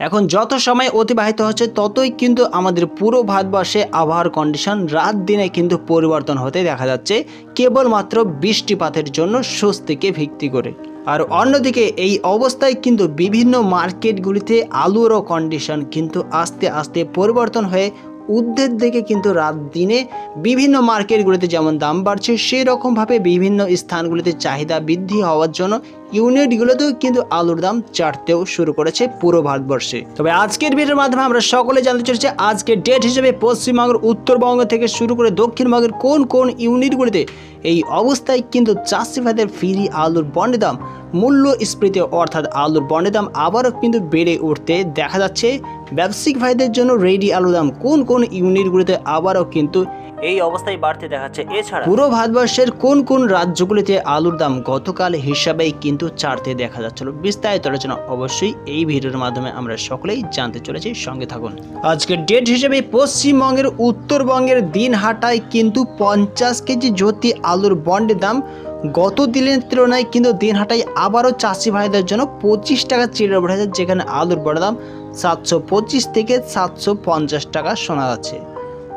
এখন যত সময় অতিবাহিত হচ্ছে, ততই কিন্তু আমাদের পুরো ভারতবর্ষে আবহাওয়ার কন্ডিশন রাত দিনে কিন্তু পরিবর্তন হতে দেখা যাচ্ছে, কেবলমাত্র বৃষ্টিপাতের জন্য স্বস্তিকে ভিত্তি করে। আর অন্যদিকে এই অবস্থায় কিন্তু বিভিন্ন মার্কেটগুলিতে আলুরও কন্ডিশন কিন্তু আস্তে আস্তে পরিবর্তন হয়ে ঊর্ধ্বের দিকে কিন্তু রাত দিনে বিভিন্ন মার্কেটগুলিতে যেমন দাম বাড়ছে সেই রকমভাবে বিভিন্ন স্থানগুলিতে চাহিদা বৃদ্ধি হওয়ার জন্য ইউনিটগুলোতেও কিন্তু আলুর দাম চাটতেও শুরু করেছে পুরো ভারতবর্ষে। তবে আজকের ভিডিওর মাধ্যমে আমরা সকলে জানতে চলেছি আজকের ডেট হিসেবে পশ্চিমবঙ্গের, উত্তরবঙ্গ থেকে শুরু করে দক্ষিণবঙ্গের কোন কোন ইউনিটগুলিতে এই অবস্থায় কিন্তু চাষিভাদের ফিরি আলুর বন্ডের দাম মূল্যস্ফীতি অর্থাৎ আলুর বন্ডের দাম আবারও কিন্তু বেড়ে উঠতে দেখা যাচ্ছে। ব্যবসায়িক ভাইদের জন্য রেডি আলুর দাম কোন কোন ইউনিটগুলিতে আবারও কিন্তু এই অবস্থায় বাড়তে দেখাচ্ছে এছাড়া পুরো ভারতবর্ষের কোন কোন রাজ্যগুলিতে আলুর দাম গতকাল হিসাবেই কিন্তু চারতে দেখা যাচ্ছিল। বিস্তারিত আলোচনা অবশ্যই এই ভিডিওর মাধ্যমে আমরা সকলেই জানতে চলেছি। সঙ্গে থাকুন। আজকের ডেট হিসেবে পশ্চিমবঙ্গের, উত্তরবঙ্গের দিনহাটায় কিন্তু পঞ্চাশ কেজি জ্যোতি আলুর বন্ডের দাম গত দিনের তুলনায় কিন্তু দিনহাটায় আবারও চাষি ভাইদের জন্য পঁচিশ টাকা চিড়ে উঠেছে যেখানে আলুর বড় দাম সাতশো পঁচিশ থেকে সাতশো পঞ্চাশ টাকা শোনা যাচ্ছে।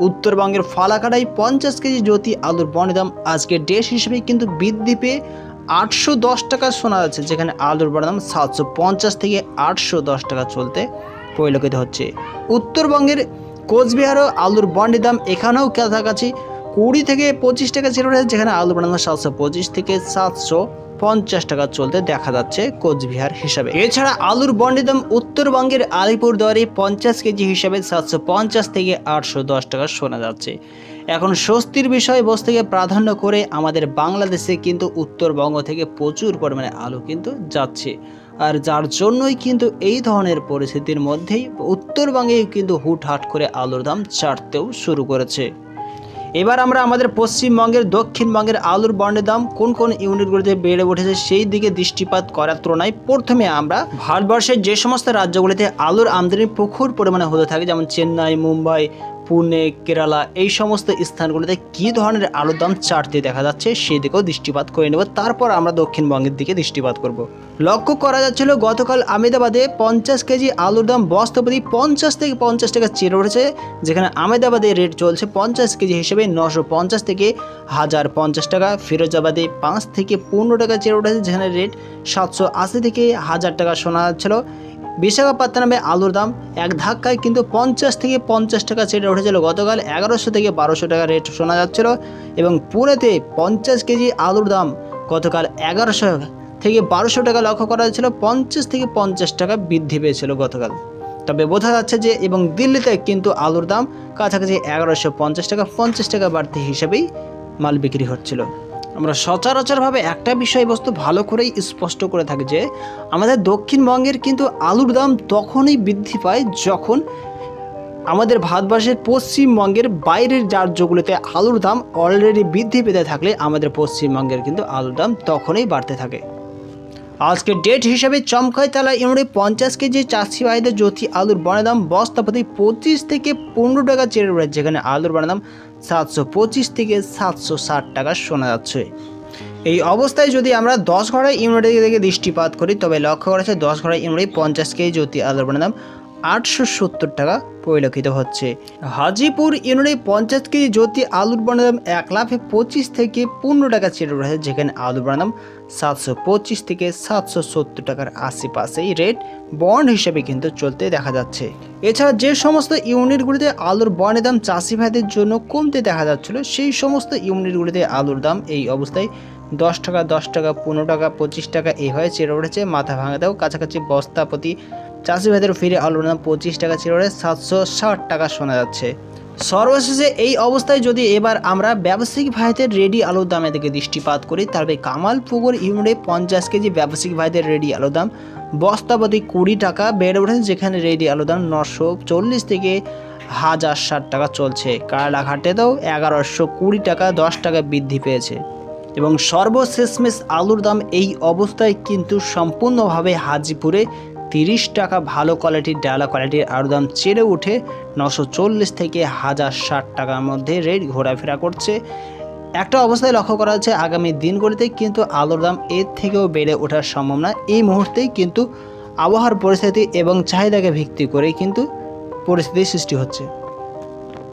উত্তরবঙ্গের ফালাকাটায় পঞ্চাশ কেজি জ্যোতি আলুর বনের দাম আজকে ডেশ হিসেবে কিন্তু বৃদ্ধি পেয়ে আটশো দশ টাকা শোনা যাচ্ছে, যেখানে আলুর বনের দাম সাতশো পঞ্চাশ থেকে আটশো দশ টাকা চলতে পরিলক্ষিত হচ্ছে। উত্তরবঙ্গের কোচবিহারও আলুর বন্ডের দাম এখানেও কাছাকাছি কুড়ি থেকে পঁচিশ টাকা ছিল যেখানে আলুর বনের দাম সাতশো পঁচিশ থেকে সাতশো পঞ্চাশ টাকা চলতে দেখা যাচ্ছে কোচবিহার হিসাবে। এছাড়া আলুর বন্ডের দাম উত্তরবঙ্গের আলিপুরদুয়ারে পঞ্চাশ কেজি হিসাবে সাতশো পঞ্চাশ থেকে আটশো দশ টাকা শোনা যাচ্ছে। এখন স্বস্তির বিষয় বিষয়বস্তুকে প্রাধান্য করে আমাদের বাংলাদেশে কিন্তু উত্তরবঙ্গ থেকে প্রচুর পরিমাণে আলু কিন্তু যাচ্ছে। আর যার জন্যই কিন্তু এই ধরনের পরিস্থিতির মধ্যেই উত্তরবঙ্গে কিন্তু হুটহাট করে আলুর দাম চাটতেও শুরু করেছে। এবার আমরা আমাদের পশ্চিমবঙ্গের, দক্ষিণবঙ্গের আলুর বন্ডের দাম কোন কোন ইউনিটগুলিতে বেড়ে উঠেছে সেই দিকে দৃষ্টিপাত করার তুলনায় প্রথমে আমরা ভারতবর্ষের যে সমস্ত রাজ্যগুলিতে আলুর আমদানি প্রখর পরিমাণে হতে থাকে, যেমন চেন্নাই, মুম্বাই পুনে, কেরালা এই সমস্ত স্থানগুলিতে কী ধরনের আলুর দাম চাটতে দেখা যাচ্ছে সেই দিকেও দৃষ্টিপাত করে নেব। তারপর আমরা দক্ষিণবঙ্গের দিকে দৃষ্টিপাত করব। লক্ষ্য করা যাচ্ছিল গতকাল আমেদাবাদে পঞ্চাশ কেজি আলুর দাম বস্তাপতি পঞ্চাশ থেকে পঞ্চাশ টাকা চেড়ে উঠেছে, যেখানে আমেদাবাদে রেট চলছে পঞ্চাশ কেজি হিসেবে নশো পঞ্চাশ থেকে হাজার পঞ্চাশ টাকা, ফিরোজাবাদে পাঁচ থেকে পনেরো টাকা চেড়ে উঠেছে, যেখানে রেট সাতশো আশি থেকে হাজার টাকা শোনা যাচ্ছিল। বিশাখাপত্তনমে আলুর দাম এক ধাক্কায় কিন্তু পঞ্চাশ থেকে পঞ্চাশ টাকা চেটে উঠেছিল। গতকাল এগারোশো থেকে বারোশো টাকা রেট শোনা যাচ্ছিল এবং পুনেতে পঞ্চাশ কেজি আলুর দাম গতকাল এগারোশো থেকে বারোশো টাকা লক্ষ্য করা যাচ্ছিল। পঞ্চাশ থেকে পঞ্চাশ টাকা বৃদ্ধি পেয়েছিল গতকাল। তবে বোঝা যাচ্ছে যে এবং দিল্লিতে কিন্তু আলুর দাম কাছাকাছি এগারোশো পঞ্চাশ টাকা পঞ্চাশ টাকা বাড়তি হিসেবেই মাল বিক্রি হচ্ছিল। আমরা সচরাচরভাবে একটা বিষয়বস্তু ভালো করেই স্পষ্ট করে থাকি যে, আমাদের দক্ষিণবঙ্গের কিন্তু আলুর দাম তখনই বৃদ্ধি পায় যখন আমাদের ভারতবর্ষের পশ্চিমবঙ্গের বাইরের রাজ্যগুলোতে আলুর দাম অলরেডি বৃদ্ধি পেতে থাকলে আমাদের পশ্চিমবঙ্গের কিন্তু আলুর দাম তখনই বাড়তে থাকে। আজকের ডেট হিসাবে চমকাইতলা ইউনিটে পঞ্চাশ কেজি চাষি ভাইদের জ্যোতি আলুর বনে দাম বস্তাপতি পঁচিশ থেকে পনেরো টাকা চেড়ে উঠেছে যেখানে আলুর বনে দাম সাতশো পঁচিশ থেকে সাতশো ষাট টাকা শোনা যাচ্ছে। এই অবস্থায় যদি আমরা দশ ঘড়া ইউনিটের দিকে দৃষ্টিপাত করি, তবে লক্ষ্য করা যাচ্ছে দশ ঘড়া ইউনিটে পঞ্চাশ কেজি জ্যোতি আলুর বনে দাম আটশো সত্তর টাকা পরিলক্ষিত হচ্ছে। হাজিপুর ইউনিটে পঞ্চাশ কেজি জ্যোতি আলুর বনের দাম এক লাফে পঁচিশ থেকে পনেরো টাকা চেড়ে উঠেছে, যেখানে আলুর বনের দাম সাতশো পঁচিশ থেকে সাতশো সত্তর টাকার আশেপাশেই রেট বন্ড হিসেবে কিন্তু চলতে দেখা যাচ্ছে। এছাড়া যে সমস্ত ইউনিটগুলিতে আলুর বন্ডের দাম চাষি ভাইদের জন্য কমতে দেখা যাচ্ছিল, সেই সমস্ত ইউনিটগুলিতে আলুর দাম এই অবস্থায় দশ টাকা দশ টাকা, পনেরো টাকা, পঁচিশ টাকা এইভাবে চেড়ে উঠেছে, মাথা ভাঙাতেও কাছাকাছি বস্তা প্রতি চাষি ভাইদের ফিরে দাম পঁচিশ টাকা চেড়ে উঠে, সাতশো ষাট টাকা শোনা যাচ্ছে। সর্বশেষে এই অবস্থায় যদি এবার আমরা ব্যবসায়িক ভাইদের রেডি আলুর দামে দিকে দৃষ্টিপাত করি তবে কামালপুকুর ইউনিটে পঞ্চাশ কেজি ব্যবসায়িক ভাইদের রেডি আলুর দাম বস্তাপতি কুড়ি টাকা বেড়ে উঠেছে, যেখানে রেডি আলুর দাম নশো চল্লিশ থেকে হাজার ষাট টাকা চলছে। কারালাঘাটেতেও এগারোশো কুড়ি টাকা দশ টাকা বৃদ্ধি পেয়েছে। এবং সর্বশেষমেশ আলুর দাম এই অবস্থায় কিন্তু সম্পূর্ণভাবে হাজিপুরে তিরিশ টাকা ভালো কোয়ালিটির ডালা কোয়ালিটির আলুর দাম চেড়ে উঠে নশো চল্লিশ থেকে হাজার ষাট টাকার মধ্যে রেট ঘোরাফেরা করছে। একটা অবস্থায় লক্ষ্য করা যাচ্ছে, আগামী দিনগুলিতে কিন্তু আলুর দাম এর থেকেও বেড়ে ওঠার সম্ভাবনা। এই মুহূর্তেই কিন্তু আবহাওয়ার পরিস্থিতি এবং চাহিদাকে ভিত্তি করেই কিন্তু পরিস্থিতির সৃষ্টি হচ্ছে।